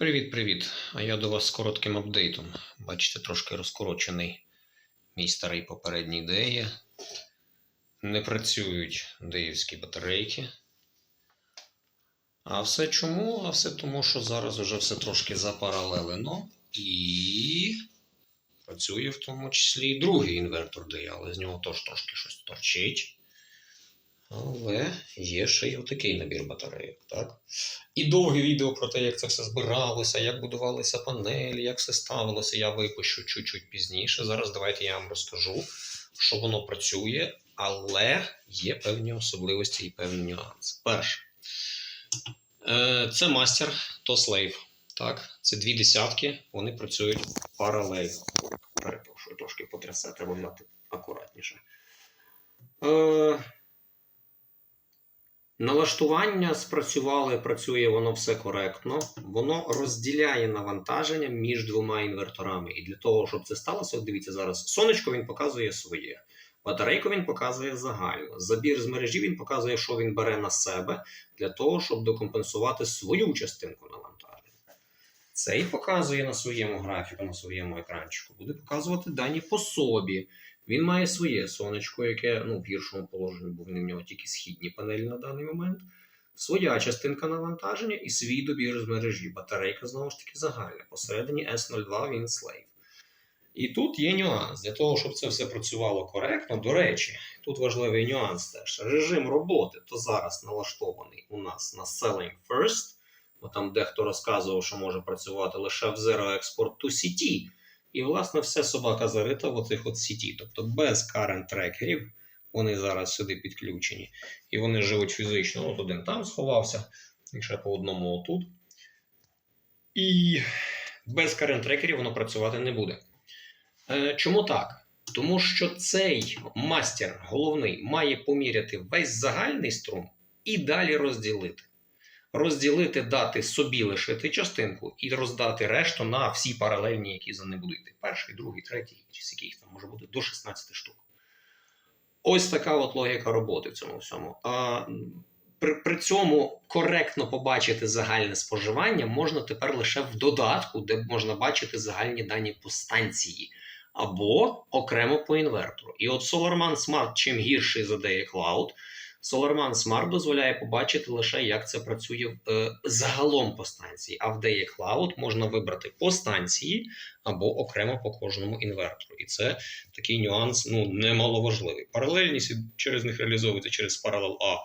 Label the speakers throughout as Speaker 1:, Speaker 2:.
Speaker 1: Привіт-привіт! А я до вас з коротким апдейтом. Бачите, трошки розкорочений мій старий попередній ідеї. Не працюють деївські батарейки. А все чому? А все тому, що зараз вже все трошки запаралелено і працює в тому числі і другий інвертор DEI, але з нього теж трошки щось торчить. Але є ще й отакий набір батарейок, так? І довге відео про те, як це все збиралося, як будувалися панелі, як все ставилося, я випущу чуть-чуть пізніше. Зараз давайте я вам розкажу, що воно працює, але є певні особливості і певні нюанси. Перше, е, це мастер, то слейв. Так, це дві десятки, вони працюють паралельно. Перепрошую, трошки потрясе, треба взяти акуратніше. Е, Налаштування спрацювали, працює воно все коректно. Воно розділяє навантаження між двома інверторами. І для того, щоб це сталося, от дивіться зараз, сонечко він показує своє. Батарейку він показує загально. Забір з мережі він показує, що він бере на себе для того, щоб докомпенсувати свою частинку навантаження. Цей показує на своєму графіку, на своєму екранчику, буде показувати дані по собі. Він має своє сонечко, яке ну, в гіршому положенні, бо в нього тільки східні панелі на даний момент. Своя частинка навантаження і свій добір з мережі. Батарейка знову ж таки загальна. Посередині S02 він слейв. І тут є нюанс. Для того, щоб це все працювало коректно, до речі, тут важливий нюанс теж. Режим роботи то зараз налаштований у нас на Selling First, бо там дехто розказував, що може працювати лише в Zero Export to CT. І, власне, все собака зарита в оцих от сіті. Тобто без current трекерів вони зараз сюди підключені. І вони живуть фізично. От один там сховався, і ще по одному отут. І без current трекерів воно працювати не буде. Е, чому так? Тому що цей мастер головний має поміряти весь загальний струм і далі розділити розділити, дати собі лишити частинку і роздати решту на всі паралельні, які за ним будуть. Перший, другий, третій, чи скільки їх там може бути до 16 штук. Ось така от логіка роботи в цьому всьому. А, при, при цьому коректно побачити загальне споживання можна тепер лише в додатку, де можна бачити загальні дані по станції. Або окремо по інвертору. І от SolarMan Smart чим гірший за DE Cloud, SolarMan Smart дозволяє побачити лише, як це працює е, загалом по станції. А в DE Cloud можна вибрати по станції або окремо по кожному інвертору. І це такий нюанс ну, немаловажливий. Паралельність через них реалізовується через Parallel А.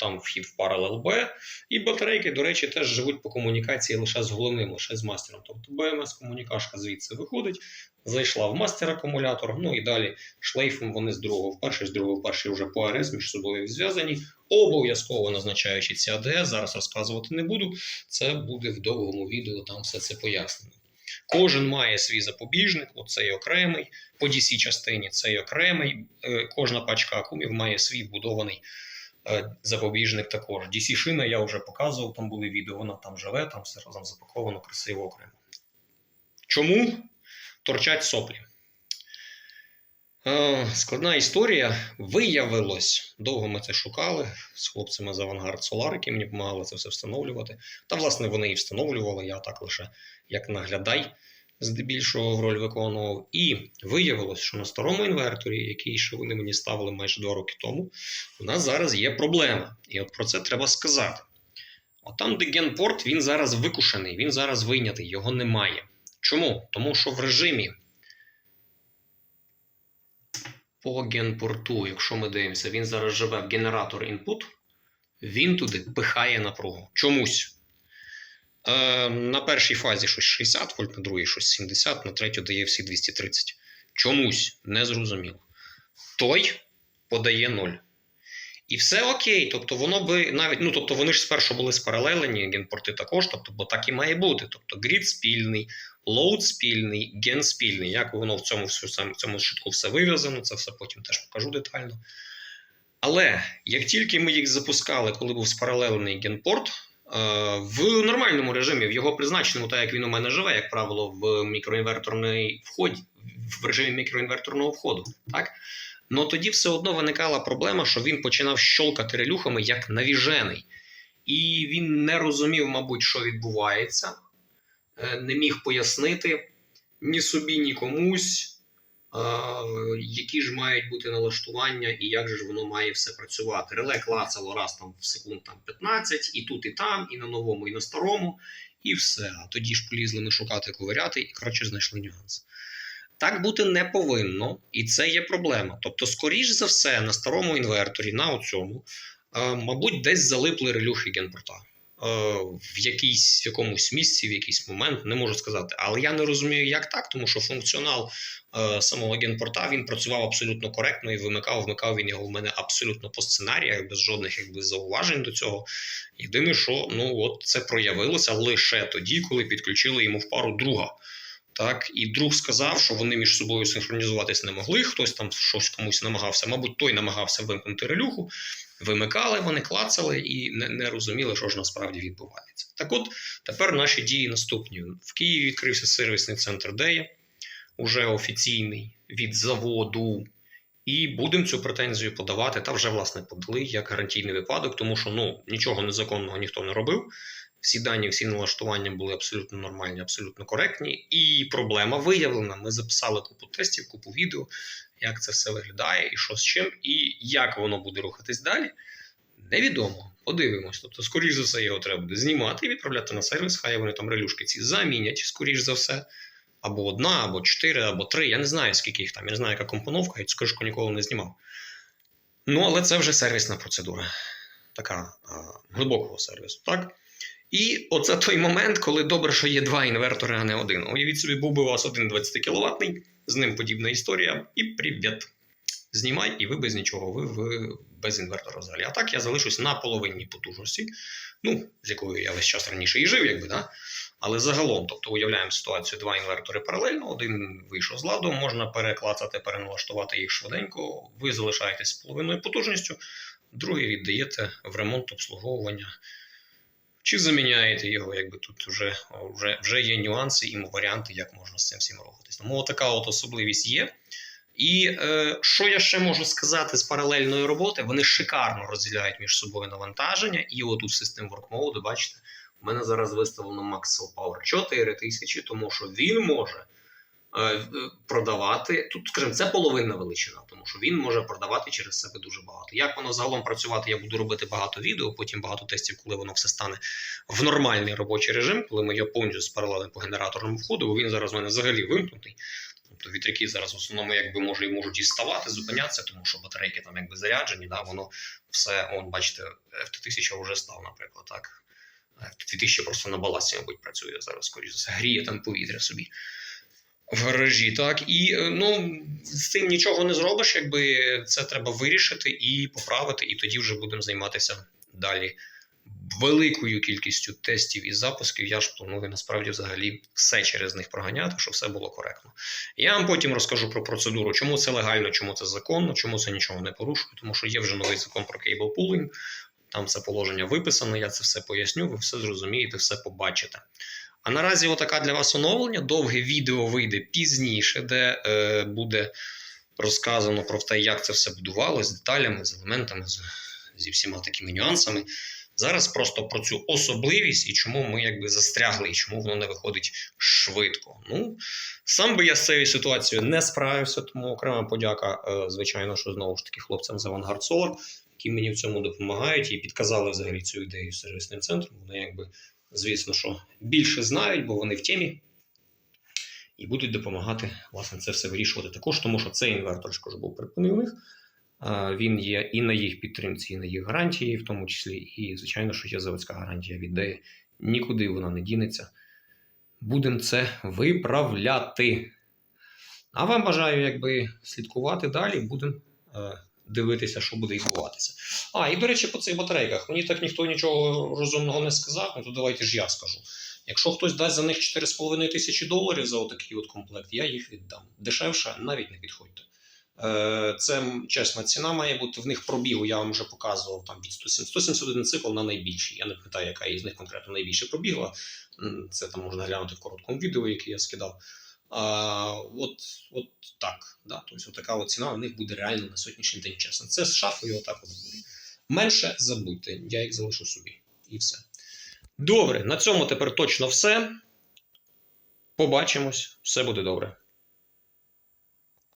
Speaker 1: Там вхід в Parallel Б. І батарейки, до речі, теж живуть по комунікації лише з головним, лише з мастером. Тобто БМС-комунікашка звідси виходить, зайшла в мастер акумулятор, ну і далі шлейфом вони з другого в перший, з другого в перший вже по АРС між собою зв'язані. Обов'язково назначаючи ці АДС, зараз розказувати не буду. Це буде в довгому відео, там все це пояснено. Кожен має свій запобіжник, оцей окремий, по DC частині цей окремий. Е, Кожна пачка акумів має свій вбудований е, запобіжник також. DC шина я вже показував, там були відео, вона там живе, там все разом запаковано красиво окремо. Чому? Торчать соплі. Е, складна історія. Виявилось, довго ми це шукали з хлопцями з Авангард Solar, які мені допомагали це все встановлювати. Та, власне, вони і встановлювали, я так лише як наглядай, здебільшого роль виконував. І виявилось, що на старому інверторі, який ще вони мені ставили майже два роки тому, у нас зараз є проблема. І от про це треба сказати. От там, де генпорт, він зараз викушений, він зараз вийнятий, його немає. Чому? Тому що в режимі по генпорту, якщо ми дивимося, він зараз живе в генератор input, він туди пихає напругу. Чомусь. Е, на першій фазі щось 60 вольт, на другій щось 70, на третю дає всі 230. Чомусь незрозуміло. Той подає 0. І все окей, тобто воно би навіть, ну тобто вони ж спершу були спаралелені, генпорти також, тобто, бо так і має бути. Тобто грід спільний, лоуд спільний, ген спільний. Як воно в цьому цьому шутку все вив'язано, це все потім теж покажу детально. Але як тільки ми їх запускали, коли був спаралелений генпорт, в нормальному режимі, в його призначеному, так як він у мене живе, як правило, в мікроінверторний вході, в режимі мікроінверторного входу. так? Ну тоді все одно виникала проблема, що він починав щолкати релюхами як навіжений. І він не розумів, мабуть, що відбувається. Е, не міг пояснити ні собі, ні комусь, які ж мають бути налаштування і як же ж воно має все працювати. Реле клацало раз там в секунд там 15, і тут, і там, і на новому, і на старому, і все. А тоді ж полізли ми шукати, ковиряти, і коротше знайшли нюанс. Так бути не повинно, і це є проблема. Тобто, скоріш за все, на старому інверторі, на оцьому, мабуть, десь залипли релюхи генпорта. Е, В якійсь в якомусь місці, в якийсь момент, не можу сказати. Але я не розумію, як так, тому що функціонал е, самого генпорта він працював абсолютно коректно і вимикав, вмикав він його в мене абсолютно по сценаріях, без жодних якби зауважень до цього. Єдине, що ну от це проявилося лише тоді, коли підключили йому в пару друга. Так, і друг сказав, що вони між собою синхронізуватись не могли. Хтось там щось комусь намагався, мабуть, той намагався вимкнути релюху, вимикали, вони клацали і не, не розуміли, що ж насправді відбувається. Так от тепер наші дії наступні. В Києві відкрився сервісний центр Дея, уже офіційний від заводу. І будемо цю претензію подавати. Та вже власне подали як гарантійний випадок, тому що ну нічого незаконного ніхто не робив. Всі дані, всі налаштування були абсолютно нормальні, абсолютно коректні. І проблема виявлена. Ми записали купу тестів, купу відео, як це все виглядає, і що з чим, і як воно буде рухатись далі. Невідомо. Подивимось. Тобто, скоріш за все, його треба буде знімати і відправляти на сервіс. Хай вони там релюшки ці замінять, скоріш за все. Або одна, або чотири, або три. Я не знаю, скільки їх там. Я не знаю, яка компоновка, я цю кришку ніколи не знімав. Ну, але це вже сервісна процедура. Така а, глибокого сервісу. так? І оце той момент, коли добре, що є два інвертори, а не один. Уявіть собі, був би у вас один 20 кВт, з ним подібна історія, і привіт. Знімай, і ви без нічого, ви, ви без інвертора взагалі. А так я залишусь на половинній потужності, ну, з якою я весь час раніше і жив, якби, да? Але загалом, тобто уявляємо ситуацію, два інвертори паралельно, один вийшов з ладу, можна переклацати, переналаштувати їх швиденько, ви залишаєтесь з половиною потужністю, другий віддаєте в ремонт обслуговування. Чи заміняєте його, якби тут вже, вже, вже є нюанси і варіанти, як можна з цим всім рухатись. Тому така от особливість є. І е, що я ще можу сказати з паралельної роботи? Вони шикарно розділяють між собою навантаження. І от у систем workmode, бачите, у мене зараз виставлено Maxwell Power 4000, тому що він може продавати. Тут, скажімо, це половинна величина, тому що він може продавати через себе дуже багато. Як воно загалом працювати, я буду робити багато відео, потім багато тестів, коли воно все стане в нормальний робочий режим, коли ми його повністю спаралелимо по генераторному входу, бо він зараз у мене взагалі вимкнутий. Тобто вітряки зараз в основному якби може і можуть і ставати, зупинятися, тому що батарейки там якби заряджені, да, воно все, он, бачите, F1000 вже став, наприклад, так. F2000 просто на балансі, мабуть, працює зараз, скоріше за все, гріє там повітря собі в гаражі. Так, і ну, з цим нічого не зробиш, якби це треба вирішити і поправити, і тоді вже будемо займатися далі великою кількістю тестів і запусків. Я ж планую насправді взагалі все через них проганяти, щоб все було коректно. Я вам потім розкажу про процедуру, чому це легально, чому це законно, чому це нічого не порушує, тому що є вже новий закон про кейбл пулінг. Там це положення виписане, я це все поясню, ви все зрозумієте, все побачите. А наразі, отака для вас оновлення. Довге відео вийде пізніше, де е, буде розказано про те, як це все будувалося, з деталями, з елементами, з, зі всіма такими нюансами. Зараз просто про цю особливість і чому ми якби застрягли, і чому воно не виходить швидко. Ну, сам би я з цією ситуацією не справився, тому окрема подяка, е, звичайно, що знову ж таки хлопцям з Avantgarde Solar, які мені в цьому допомагають і підказали взагалі цю ідею з сервісним центром. Вони якби звісно, що більше знають, бо вони в темі. І будуть допомагати власне це все вирішувати також, тому що цей інвертор ж кажу, був припинений у них. Він є і на їх підтримці, і на їх гарантії, в тому числі, і, звичайно, що є заводська гарантія від ДЕї. Нікуди вона не дінеться. Будемо це виправляти. А вам бажаю якби слідкувати далі, будемо дивитися, що буде відбуватися. А, і до речі, по цих батарейках. Мені так ніхто нічого розумного не сказав, ну то давайте ж я скажу. Якщо хтось дасть за них 4,5 тисячі доларів за отакий от комплект, я їх віддам. Дешевше навіть не підходьте. Е, це чесна ціна має бути. В них пробігу, я вам вже показував там від 170, 171 цикл на найбільший. Я не питаю, яка із них конкретно найбільше пробігла. Це там можна глянути в короткому відео, яке я скидав. От от так. Да? Тобто, така от ціна у них буде реально на сьогоднішній день чесно. Це з шафою отак от буде. Менше забудьте, я їх залишу собі. І все. Добре, на цьому тепер точно все. Побачимось, все буде добре.